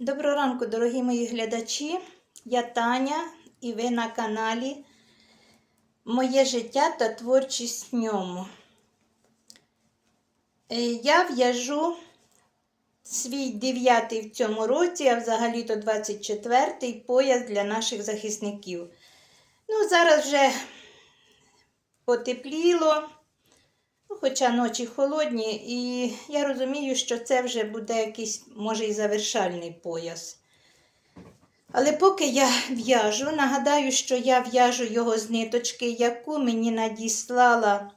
Доброго ранку, дорогі мої глядачі. Я Таня і ви на каналі Моє життя та творчість в ньому. Е, Я в'яжу свій дев'ятий в цьому році, а взагалі-то 24-й пояс для наших захисників. Ну, зараз вже потепліло, хоча ночі холодні, і я розумію, що це вже буде якийсь, може, і завершальний пояс. Але поки я в'яжу, нагадаю, що я в'яжу його з ниточки, яку мені надіслала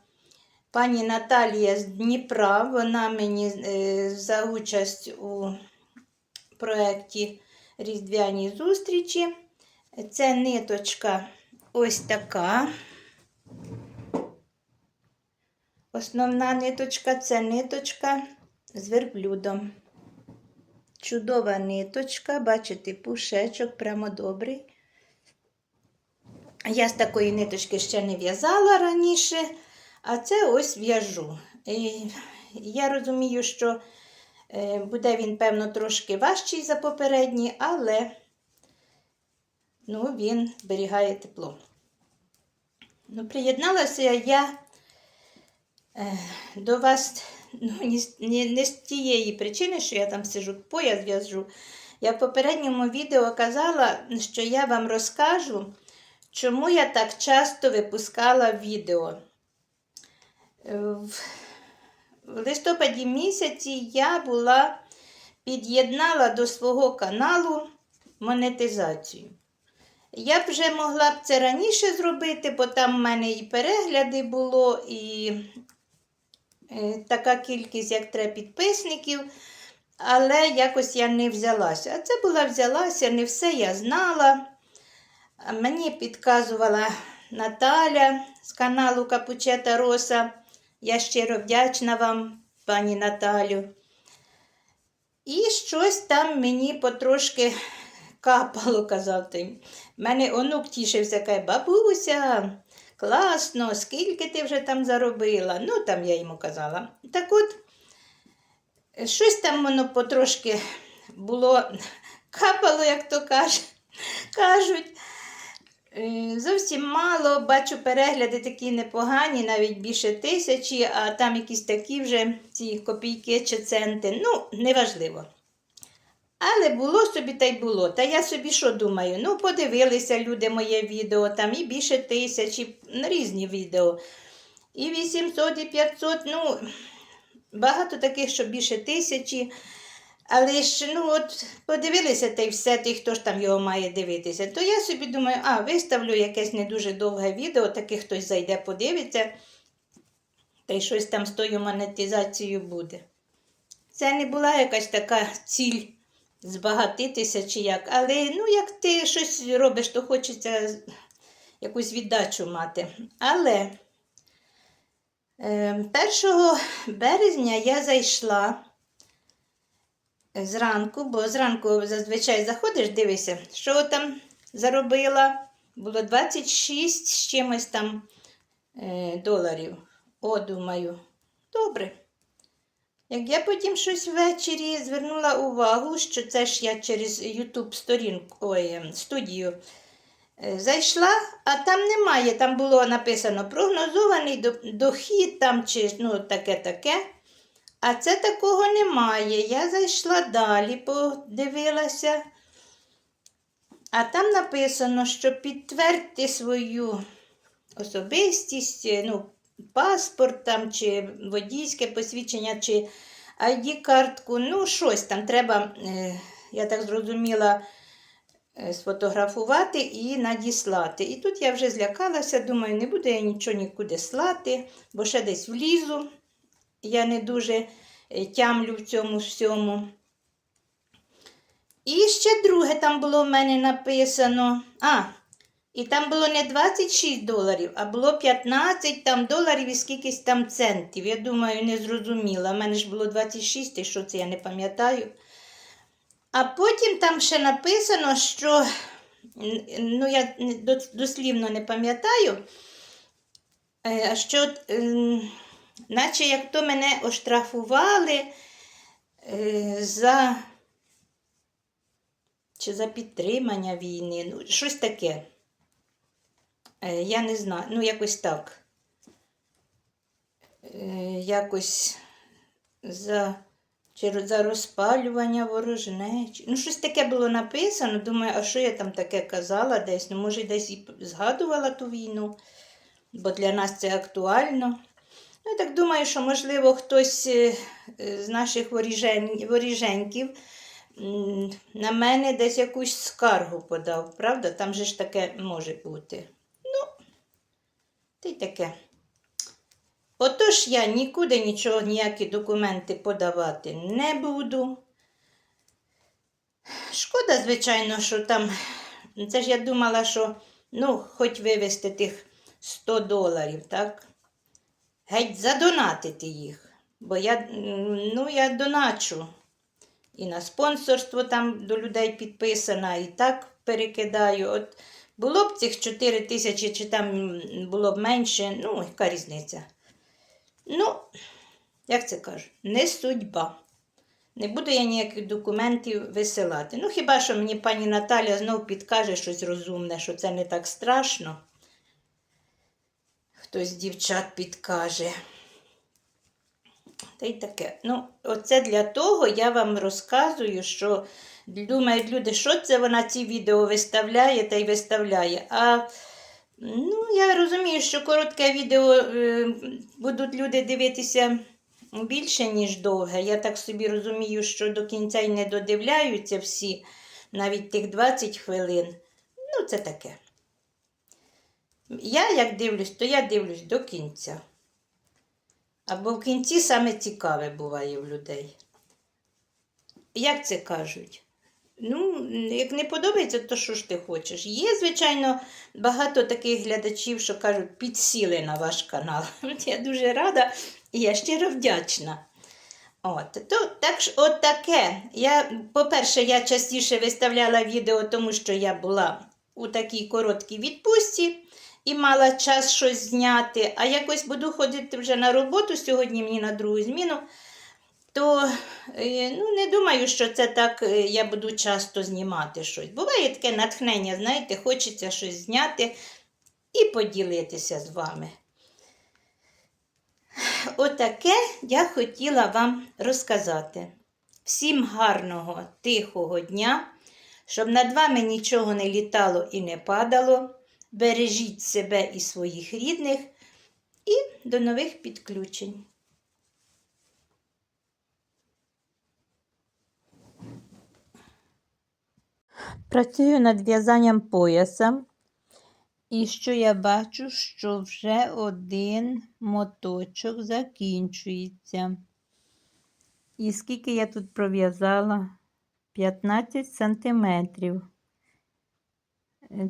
пані Наталія з Дніпра. Вона мені е, за участь у проєкті Різдвяні зустрічі. Це ниточка ось така. Основна ниточка це ниточка з верблюдом. Чудова ниточка, бачите, пушечок прямо добрий. Я з такої ниточки ще не в'язала раніше, а це ось в'яжу. Я розумію, що е, буде він, певно, трошки важчий за попередній, але ну, він зберігає тепло. Ну, Приєдналася я до вас ну, не, не, не з тієї причини, що я там сижу, пояс в'яжу. Я в попередньому відео казала, що я вам розкажу, чому я так часто випускала відео. Е, В листопаді місяці я була під'єднала до свого каналу монетизацію. Я б вже могла б це раніше зробити, бо там в мене і перегляди було, і е, така кількість, як треба підписників, але якось я не взялася. А це була взялася, не все я знала. Мені підказувала Наталя з каналу Капучета Роса. Я щиро вдячна вам, пані Наталю. І щось там мені потрошки капало, казав ти. Мене онук тішився, каже, бабуся, класно, скільки ти вже там заробила. Ну, там я йому казала. Так от, щось там воно потрошки було капало, як то кажуть. Е, Зовсім мало, бачу перегляди такі непогані, навіть більше тисячі, а там якісь такі вже ці копійки чи центи. Ну, неважливо. Але було собі та й було. Та я собі що думаю? Ну, подивилися люди моє відео, там і більше тисячі, ну, різні відео. І 800, і 500, ну, багато таких, що більше тисячі. Але ж, ну, от подивилися та й все, ті, хто ж там його має дивитися. То я собі думаю, а, виставлю якесь не дуже довге відео, таке хтось зайде, подивиться, та й щось там з тою монетизацією буде. Це не була якась така ціль збагатитися чи як. Але ну, як ти щось робиш, то хочеться якусь віддачу мати. Але е, 1 березня я зайшла зранку, бо зранку зазвичай заходиш, дивишся, що там заробила. Було 26 з чимось там е, доларів. О, думаю, добре. Як я потім щось ввечері звернула увагу, що це ж я через YouTube сторінку, ой, ем, студію е, зайшла, а там немає. Там було написано прогнозований дохід там чи ну, таке-таке. А це такого немає. Я зайшла далі, подивилася. А там написано, що підтвердьте свою особистість, е, ну, паспорт там, чи водійське посвідчення, чи ID-картку. Ну, щось там треба, е, я так зрозуміла, е, сфотографувати і надіслати. І тут я вже злякалася, думаю, не буду я нічого нікуди слати, бо ще десь влізу. Я не дуже е, тямлю в цьому всьому. І ще друге там було в мене написано. А, і там було не 26 доларів, а було 15 там доларів і скількись там центів. Я думаю, не зрозуміла. У мене ж було 26, і що це я не пам'ятаю. А потім там ще написано, що, ну, я дослівно не пам'ятаю, е, що, наче як то мене оштрафували е, за чи за підтримання війни. Ну, щось таке. Е, Я не знаю, ну якось так. Е, Якось за, чи за розпалювання ворожнечі. Ну, щось таке було написано. Думаю, а що я там таке казала десь? Ну, може, десь і згадувала ту війну, бо для нас це актуально. Ну, я так думаю, що, можливо, хтось е, з наших воріжен... воріженьків на мене десь якусь скаргу подав, правда? Там же ж таке може бути. Й таке. Отож я нікуди нічого, ніякі документи подавати не буду. Шкода, звичайно, що там. Це ж я думала, що ну, хоч вивезти тих 100 доларів, так? Геть задонатити їх. Бо я, ну, я доначу. І на спонсорство там до людей підписана, і так перекидаю. От було б цих 4 тисячі, чи там було б менше, ну, яка різниця? Ну, як це кажуть, не судьба. Не буду я ніяких документів висилати. Ну, хіба що мені пані Наталя знов підкаже щось розумне, що це не так страшно. Хтось з дівчат підкаже. Та й таке. Ну, оце для того я вам розказую, що думають люди, що це вона ці відео виставляє та й виставляє. А ну, я розумію, що коротке відео е, будуть люди дивитися більше, ніж довге. Я так собі розумію, що до кінця й не додивляються всі, навіть тих 20 хвилин. Ну, це таке. Я як дивлюсь, то я дивлюсь до кінця. Або в кінці саме цікаве буває в людей. Як це кажуть? Ну, як не подобається, то що ж ти хочеш? Є, звичайно, багато таких глядачів, що кажуть, підсіли на ваш канал. Я дуже рада і я щиро вдячна. От, то, так, от таке. Я, по-перше, я частіше виставляла відео, тому що я була у такій короткій відпустці і мала час щось зняти, а якось буду ходити вже на роботу сьогодні мені на другу зміну, то е, ну, не думаю, що це так е, я буду часто знімати щось. Буває таке натхнення, знаєте, хочеться щось зняти і поділитися з вами. Отаке я хотіла вам розказати. Всім гарного, тихого дня, щоб над вами нічого не літало і не падало. Бережіть себе і своїх рідних, і до нових підключень. Працюю над в'язанням пояса. І що я бачу, що вже один моточок закінчується. І скільки я тут пров'язала? 15 сантиметрів.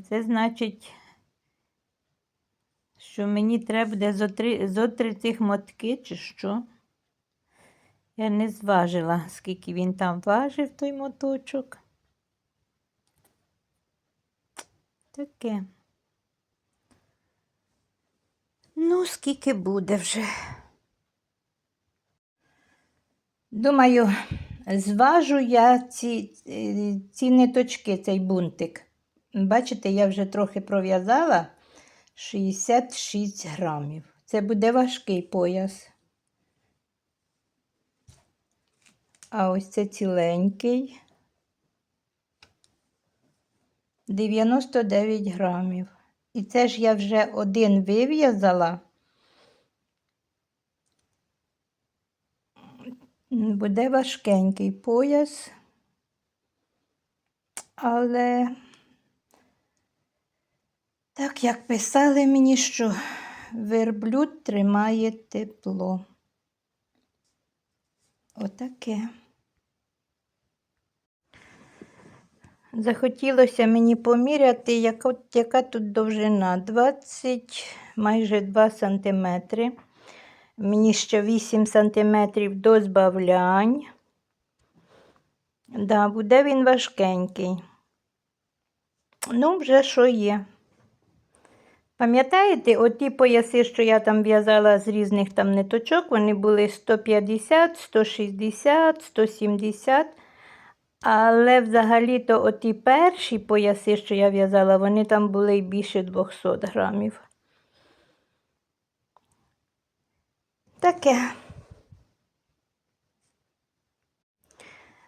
Це значить, що мені треба буде зо три, зо три цих мотки, чи що. Я не зважила, скільки він там важив, той моточок. Таке. Ну, скільки буде вже. Думаю, зважу я ці, е, ці ниточки, цей бунтик. Бачите, я вже трохи пров'язала 66 грамів. Це буде важкий пояс. А ось це ціленький. 99 грамів. І це ж я вже один вив'язала. Буде важкенький пояс, але так як писали мені, що верблюд тримає тепло. Отаке. Захотілося мені поміряти, яка, яка тут довжина. 20, майже 2 сантиметри. Мені ще 8 сантиметрів до збавлянь. Да, буде він важкенький. Ну, вже що є. Пам'ятаєте, оті пояси, що я там в'язала з різних там ниточок, вони були 150, 160, 170. Але взагалі-то оті перші пояси, що я в'язала, вони там були й більше 200 грамів. Таке.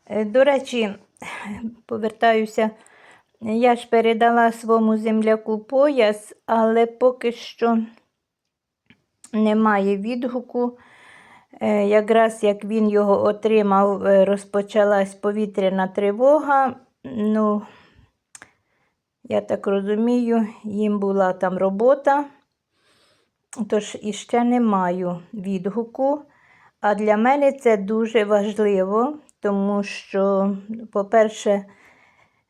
Е, До речі, повертаюся, я ж передала своєму земляку пояс, але поки що немає відгуку. Е, Якраз як він його отримав, е, розпочалась повітряна тривога. Ну, я так розумію, їм була там робота, тож іще не маю відгуку. А для мене це дуже важливо, тому що, по-перше,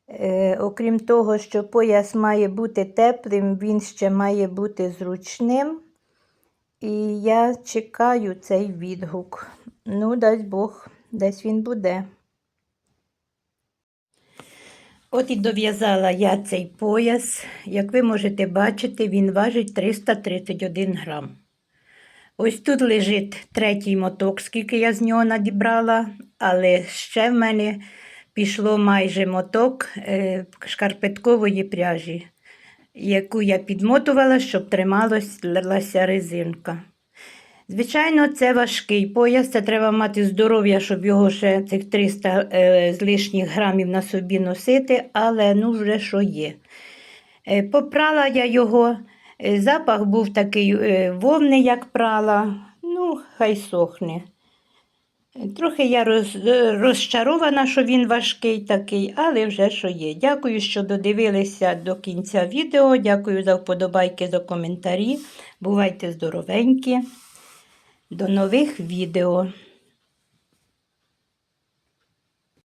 е, окрім того, що пояс має бути теплим, він ще має бути зручним. І я чекаю цей відгук. Ну, дасть Бог, десь він буде. От і дов'язала я цей пояс. Як ви можете бачити, він важить 331 грам. Ось тут лежить третій моток, скільки я з нього надібрала, але ще в мене пішло майже моток е, шкарпеткової пряжі, яку я підмотувала, щоб трималася резинка. Звичайно, це важкий пояс, це треба мати здоров'я, щоб його ще цих 300 е, з лишніх грамів на собі носити, але ну вже що є. Е, Попрала я його, е, запах був такий е, вовни, як прала, ну, хай сохне. Трохи я роз, е, розчарована, що він важкий такий, але вже що є. Дякую, що додивилися до кінця відео. Дякую за вподобайки, за коментарі. Бувайте здоровенькі. До нових відео.